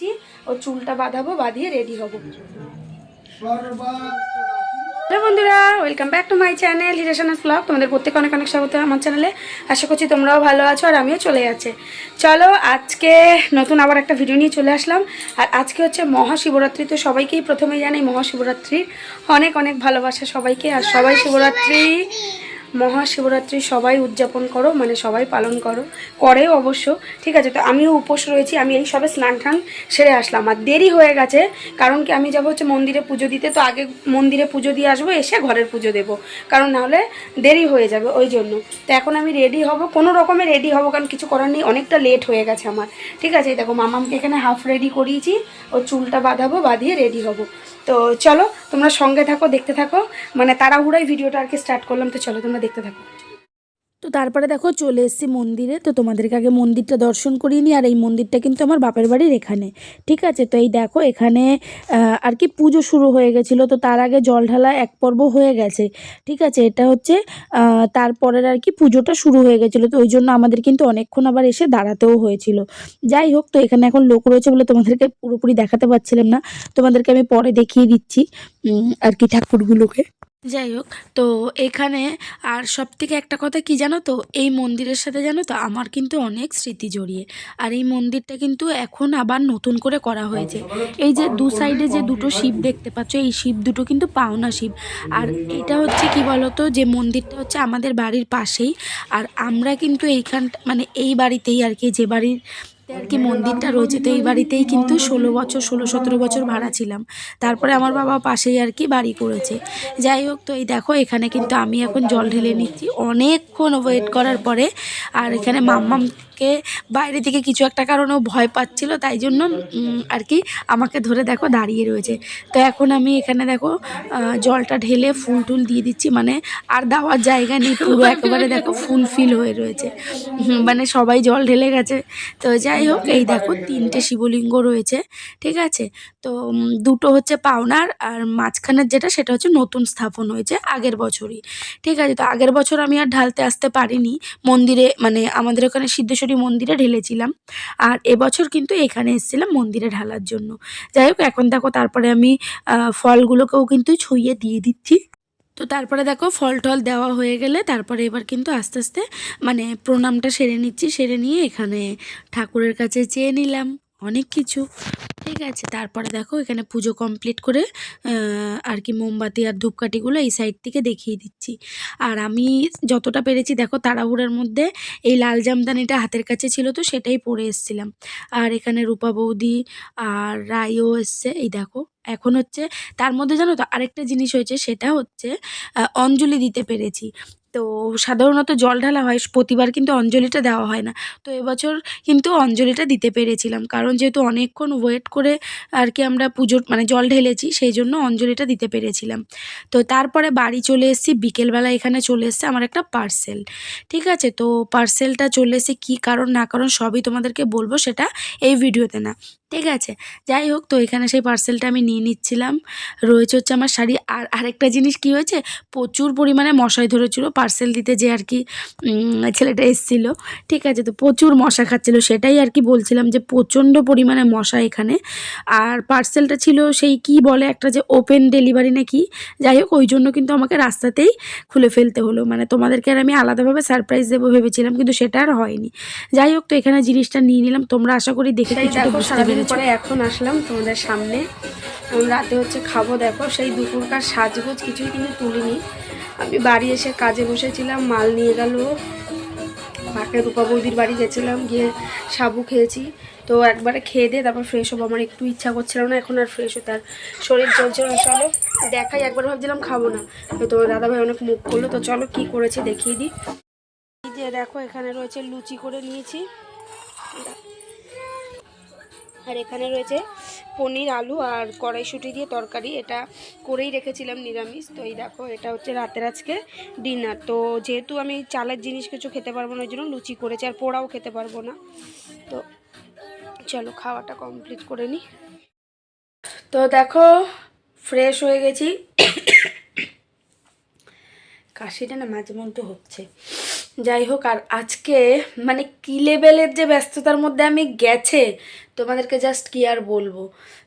নিচ্ছি ও চুলটা বাঁধাবো বাঁধিয়ে রেডি হব। হ্যালো বন্ধুরা welcome back to my channel হিরেশানাস blog তোমাদের প্রত্যেকে অনেক অনেক স্বাগত আমার চ্যানেলে আশা করছি তোমরাও ভালো আছো আর আমিও চলে যাচ্ছে। চলো আজকে নতুন আবার একটা ভিডিও নিয়ে চলে আসলাম। আর আজকে হচ্ছে মহাশিবরাত্রি তো সবাইকেই প্রথমে জানাই মহাশিবরাত্রির অনেক অনেক ভালোবাসা সবাইকে। আর সবাই শিবরাত্রি মহাশিবরাত্রি সবাই উদযাপন করো মানে সবাই পালন করো। করেও অবশ্য, ঠিক আছে, তো আমিও উপোস রয়েছি, আমি এই সবে স্নান টান সেরে আসলাম। আর দেরি হয়ে গেছে, কারণ কি আমি যাব হচ্ছে মন্দিরে পুজো দিতে, তো আগে মন্দিরে পুজো দিয়ে আসব, এসে ঘরের পুজো দেবো। কারণ নাহলে দেরি হয়ে যাবে, ওই জন্য। তো এখন আমি রেডি হব, কোনো রকমে রেডি হব, কারণ কিছু করার নেই, অনেকটা লেট হয়ে গেছে আমার। ঠিক আছে দেখো, মামামকে এখানে হাফ রেডি করিয়েছি, ও চুলটা বাঁধাবো, বাঁধিয়ে রেডি হব। তো চলো, তোমরা সঙ্গে থাকো, দেখতে থাকো মানে তাড়াহুড়াই ভিডিওটা আর কি স্টার্ট করলাম, তো চলো, তোমরা দেখতে থাকো। তো তারপরে দেখো চলে এসেছি মন্দিরে। তো তোমাদেরকে আগে মন্দিরটা দর্শন করিয়ে নিই, আর এই মন্দিরটা কিন্তু আমার বাপের বাড়ির এখানে। ঠিক আছে? তো এই দেখো এখানে আর কি পুজো শুরু হয়ে গেছিল। তো তার আগে জল ঢালা এক পর্ব হয়ে গেছে। ঠিক আছে? এটা হচ্ছে তারপরের আর কি পুজোটা শুরু হয়ে গেছিল। তো ওই জন্য আমাদের কিন্তু অনেকক্ষণ আবার এসে দাঁড়াতেও হয়েছিল। যাই হোক, তো এখানে এখন লোক রয়েছে বলে তোমাদেরকে পুরোপুরি দেখাতে পারছিলাম না। তোমাদেরকে আমি পরে দেখিয়ে দিচ্ছি আর কি ঠাকুরগুলোকে। যাই হোক তো এখানে আর সব থেকে একটা কথা কি জানো তো? এই মন্দিরের সাথে জানো তো, আমার কিন্তু অনেক স্মৃতি জড়িয়ে। আর এই মন্দিরটা কিন্তু এখন আবার নতুন করে করা হয়েছে। এই যে দু সাইডে যে দুটো শিব দেখতে পাচ্ছ, এই শিব দুটো কিন্তু পাওনা শিব। আর এটা হচ্ছে কি বলতো, যে মন্দিরটা হচ্ছে আমাদের বাড়ির পাশেই। আর আমরা কিন্তু এইখানটা মানে এই বাড়িতেই আর কি, যে বাড়ির আর কি মন্দিরটা রয়েছে তো এই বাড়িতেই কিন্তু ষোলো বছর, ষোলো, সতেরো বছর ভাড়া ছিলাম। তারপরে আমার বাবা পাশেই আর কি বাড়ি করেছে। যাই হোক, তো এই দেখো, এখানে কিন্তু আমি এখন জল ঢেলে নিচ্ছি। অনেকক্ষণ ওয়েট করার পরে আর এখানে মাম্মামকে বাইরে থেকে কিছু একটা কারণে ভয় পাচ্ছিল, তাই জন্য আর কি আমাকে ধরে দেখো দাঁড়িয়ে রয়েছে। তো এখন আমি এখানে দেখো জলটা ঢেলে ফুল টুল দিয়ে দিচ্ছি মানে আর দেওয়ার জায়গা নেই, পুরো একেবারে দেখো ফুল ফিল হয়ে রয়েছে। মানে সবাই জল ঢেলে গেছে। তো যাই হোক, এই দেখো তিনটে শিবলিঙ্গ রয়েছে, ঠিক আছে? তো দুটো হচ্ছে পাওনার আর মাঝখানের যেটা, সেটা হচ্ছে নতুন স্থাপন হয়েছে আগের বছরই, ঠিক আছে? তো আগের বছর আমি আর ঢালতে আসতে পারিনি, মন্দিরে মানে আমাদের ওখানে সিদ্ধেশ্বরী মন্দিরে ঢেলেছিলাম। আর এবছর কিন্তু এখানে এসেছিলাম মন্দিরে ঢালার জন্য। যাই হোক, এখন দেখো তারপরে আমি ফলগুলোকেও কিন্তু ছুঁয়ে দিয়ে দিচ্ছি। তো তারপরে দেখো ফল টল দেওয়া হয়ে গেলে তারপরে এবার কিন্তু আস্তে আস্তে মানে প্রণামটা সেরে নিচ্ছি। সেরে নিয়ে এখানে ঠাকুরের কাছে চেয়ে নিলাম অনেক কিছু। ঠিক আছে তারপরে দেখো এখানে পুজো কমপ্লিট করে আর কি মোমবাতি আর ধূপকাঠিগুলো এই সাইড থেকে দেখিয়ে দিচ্ছি। আর আমি যতটা পেরেছি, দেখো তাড়াহুড়ার মধ্যে এই লাল জামদানিটা হাতের কাছে ছিল তো সেটাই পরে এসেছিলাম। আর এখানে রূপা বৌদি আর রাইও এসছে, এই দেখো। এখন হচ্ছে, তার মধ্যে জানো তো আরেকটা জিনিস হয়েছে, সেটা হচ্ছে অঞ্জলি দিতে পেরেছি। তো সাধারণত জল ঢালা হয়, প্রতিবার কিন্তু অঞ্জলিটা দেওয়া হয় না। তো এবছর কিন্তু অঞ্জলিটা দিতে পেরেছিলাম, কারণ যেহেতু অনেকক্ষণ ওয়েট করে আর কি আমরা পুজোর মানে জল ঢেলেছি, সেই জন্য অঞ্জলিটা দিতে পেরেছিলাম। তো তারপরে বাড়ি চলে এসেছি, বিকেলবেলা এখানে চলে এসছে আমার একটা পার্সেল ঠিক আছে? তো পার্সেলটা চলে এসে কী কারণ না কারণ সবই তোমাদেরকে বলব সেটা এই ভিডিওতে না। ঠিক আছে। যাই হোক তো এখানে সেই পার্সেলটা আমি নিয়ে নিচ্ছিলাম। রয়েছে হচ্ছে আমার শাড়ি। আর আরেকটা জিনিস কি হয়েছে? প্রচুর পরিমাণে মশাই ধরেছিল। পার্সেল দিতে যে আর কি ছেলেটা এসেছিল। ঠিক আছে তো প্রচুর মশা খাচ্ছিল। সেটাই আর কি বলছিলাম যে প্রচণ্ড পরিমাণে মশা এখানে। আর পার্সেলটা ছিল সেই কি বলে একটা যে ওপেন ডেলিভারি নাকি? যাই হোক ওই জন্য কিন্তু আমাকে রাস্তাতেই খুলে ফেলতে হলো। মানে তোমাদেরকে আর আমি আলাদাভাবে সারপ্রাইজ দেবো ভেবেছিলাম কিন্তু সেটা আর হয়নি। যাই হোক তো এখানে জিনিসটা নিয়ে নিলাম। তোমরা আশা করি দেখে বুঝতে পেরেছ পরে এখন আসলাম তোমাদের সামনে। এখন রাতে হচ্ছে খাব, দেখো, সেই দুপুরকার সাজগোজ কিছুই কিন্তু তুলিনি। আমি বাড়ি এসে কাজে বসেছিলাম, মাল নিয়ে গেল। পাকে রূপা বৌদির বাড়ি গেছিলাম, গিয়ে সাবু খেয়েছি। তো একবারে খেয়ে দিয়ে তারপর ফ্রেশ হব। আমার একটু ইচ্ছা করছিল না, এখন আর ফ্রেশ হতে আর শরীর চলছে না। চলো, দেখাই, একবার ভাবছিলাম খাব না। তো দাদাভাই অনেক মুখ করল তো চলো কি করেছে দেখিয়ে দিই। যে দেখো, এখানে রয়েছে লুচি করে নিয়েছি। আর এখানে রয়েছে পনির, আলু আর কড়াইশুঁটি দিয়ে তরকারি। এটা করেই রেখেছিলাম নিরামিষ। তো এই দেখো, এটা হচ্ছে রাতের আজকে ডিনার। তো যেহেতু আমি চালের জিনিস কিছু খেতে পারব না ওই জন্য লুচি করেছি আর পোড়াও খেতে পারব না। তো চলো, খাওয়াটা কমপ্লিট করে নিই। তো দেখো, ফ্রেশ হয়ে গেছি। কাশিটা না মাঝে মধ্যে হচ্ছে। যাই হোক, আর আজকে মানে কি লেভেলের যে ব্যস্ততার মধ্যে আমি গেছে, তোমাদেরকে জাস্ট কি আর বলব?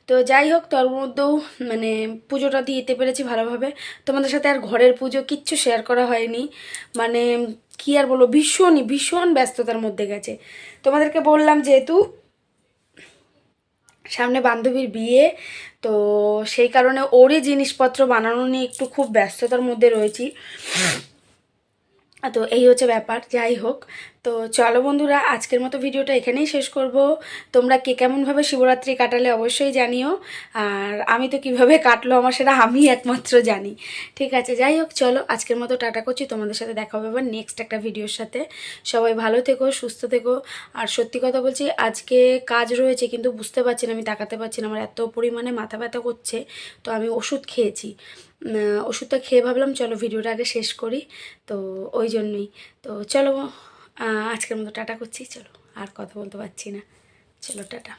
তো যাই হোক তোর মধ্যেও মানে পুজোটা দিতে পেরেছি ভালোভাবে। তোমাদের সাথে আর ঘরের পুজো কিচ্ছু শেয়ার করা হয়নি। মানে কি আর বলব, ভীষণই, ভীষণ ব্যস্ততার মধ্যে গেছে। তোমাদেরকে বললাম যেহেতু, সামনে বান্ধবীর বিয়ে, তো সেই কারণে ওরই জিনিসপত্র বানানো নিয়ে একটু খুব ব্যস্ততার মধ্যে রয়েছি। তো এই হচ্ছে ব্যাপার, যাই হোক। তো চলো বন্ধুরা, আজকের মতো ভিডিওটা এখানেই শেষ করব। তোমরা কে কেমনভাবে শিবরাত্রি কাটালে অবশ্যই জানিও। আর আমি তো কীভাবে কাটলো আমার সেটা আমি একমাত্র জানি। ঠিক আছে, যাই হোক, চলো আজকের মতো টাটা করছি। তোমাদের সাথে দেখা হবে আবার নেক্সট একটা ভিডিওর সাথে। সবাই ভালো থেকো, সুস্থ থেকো। আর সত্যি কথা বলছি, আজকে কাজ রয়েছে কিন্তু বুঝতে পারছি না, আমি তাকাতে পারছি না। আমার এত পরিমাণে মাথা ব্যথা করছে, তো আমি ওষুধ খেয়েছি। ওষুধটা খেয়ে ভাবলাম, চলো ভিডিওটা আগে শেষ করি। তো ওই জন্যই। তো চলো আজকের মতো টাটা করছি। চলো, আর কথা বলতে পারছি না। চলো, টাটা।